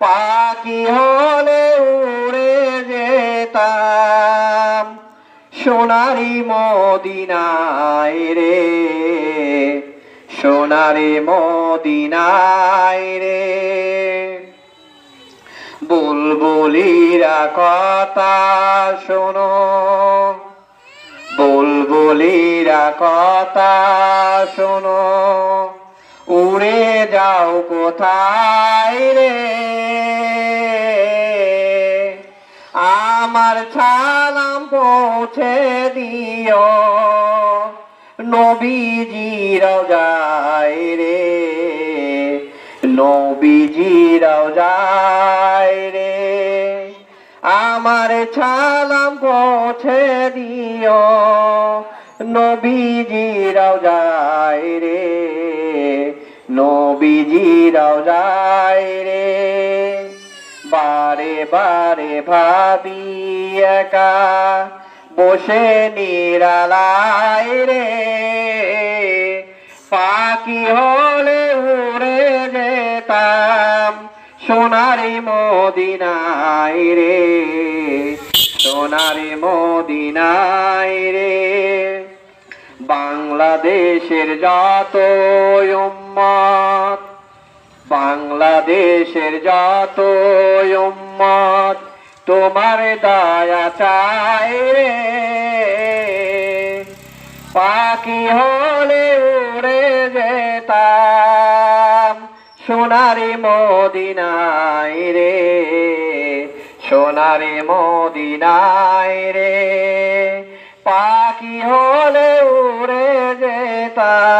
পাখি হলে উড়ে যেতাম। সোনারি মদিনায় রে সোনারি মদিনায় রে। বুলবুলিরা কথা শোনো, বুলবুলিরা কথা শোনো। উড়ে যাও কোথায় রে? আমার ছালাম পৌঁছে দিও। নবীজিরাও যায় রে। নবীজিরাও যায় রে। আমার ছালাম পৌঁছে দিও। নবীজিরাও যায় রে। নবীজিরাও যায় রে। বারে বারে ভাবি একা, বসে নিরালায় রে। পাখি হলে উড়ে যেতাম সোনারি মদিনায় রে। সোনারি মদিনায় রে। বাংলাদেশের যত উম্মত বাংলাদেশের যত উম্মত তোমার দয়া চাই রে। পাখি হলে উড়ে যেতাম সোনারি মদিনায় রে, সোনারি মদিনায় রে। পাখি হলে উড়ে যেতাম